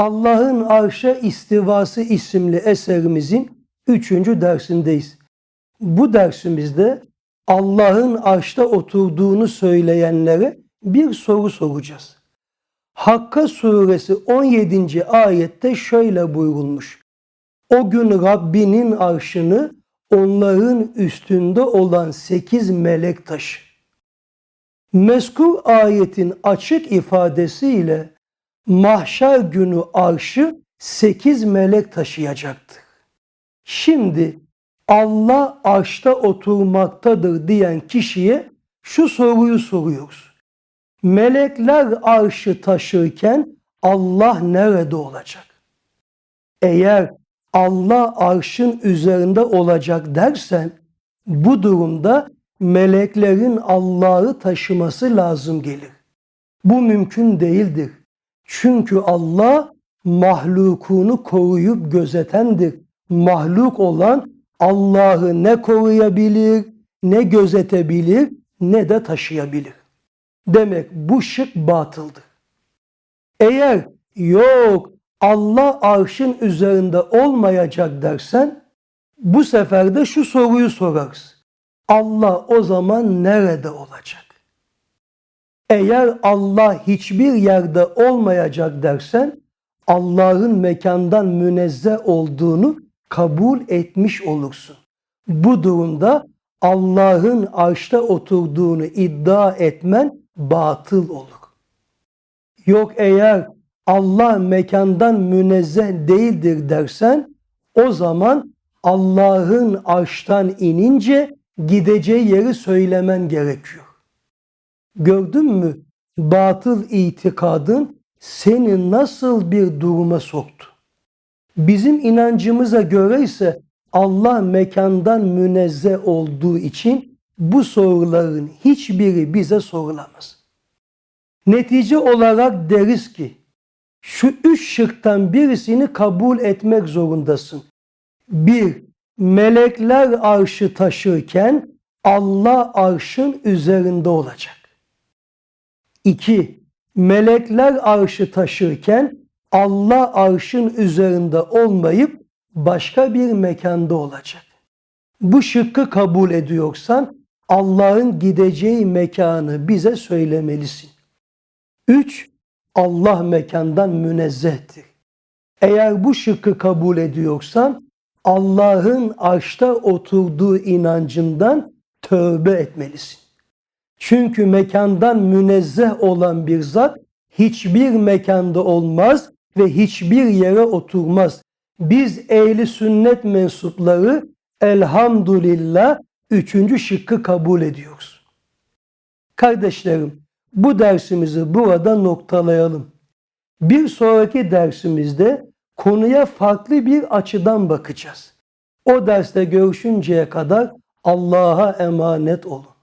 Allah'ın Arşa İstivası isimli eserimizin üçüncü dersindeyiz. Bu dersimizde Allah'ın arşta oturduğunu söyleyenlere bir soru soracağız. Hakka suresi 17. ayette şöyle buyurulmuş. O gün Rabbinin arşını onların üstünde olan sekiz melek taşı. Meskur ayetin açık ifadesiyle mahşer günü arşı sekiz melek taşıyacaktır. Şimdi Allah arşta oturmaktadır diyen kişiye şu soruyu soruyoruz. Melekler arşı taşırken Allah nerede olacak? Eğer Allah arşın üzerinde olacak dersen bu durumda meleklerin Allah'ı taşıması lazım gelir. Bu mümkün değildir. Çünkü Allah mahlukunu koruyup gözetendir. Mahluk olan Allah'ı ne koruyabilir, ne gözetebilir, ne de taşıyabilir. Demek bu şık batıldır. Eğer yok Allah arşın üzerinde olmayacak dersen bu sefer de şu soruyu sorarız. Allah o zaman nerede olacak? Eğer Allah hiçbir yerde olmayacak dersen Allah'ın mekandan münezzeh olduğunu kabul etmiş olursun. Bu durumda Allah'ın arşta oturduğunu iddia etmen batıl olur. Yok eğer Allah mekandan münezzeh değildir dersen o zaman Allah'ın arştan inince gideceği yeri söylemen gerekiyor. Gördün mü batıl itikadın seni nasıl bir duruma soktu? Bizim inancımıza göre ise Allah mekandan münezzeh olduğu için bu soruların hiçbiri bize sorulamaz. Netice olarak deriz ki şu üç şıktan birisini kabul etmek zorundasın. Bir, melekler arşı taşırken Allah arşın üzerinde olacak. İki, melekler arşı taşırken Allah arşın üzerinde olmayıp başka bir mekanda olacak. Bu şıkkı kabul ediyorsan Allah'ın gideceği mekanı bize söylemelisin. Üç, Allah mekandan münezzehtir. Eğer bu şıkkı kabul ediyorsan Allah'ın arşta oturduğu inancından tövbe etmelisin. Çünkü mekandan münezzeh olan bir zat hiçbir mekanda olmaz ve hiçbir yere oturmaz. Biz ehli sünnet mensupları elhamdülillah üçüncü şıkkı kabul ediyoruz. Kardeşlerim bu dersimizi burada noktalayalım. Bir sonraki dersimizde konuya farklı bir açıdan bakacağız. O derste görüşünceye kadar Allah'a emanet olun.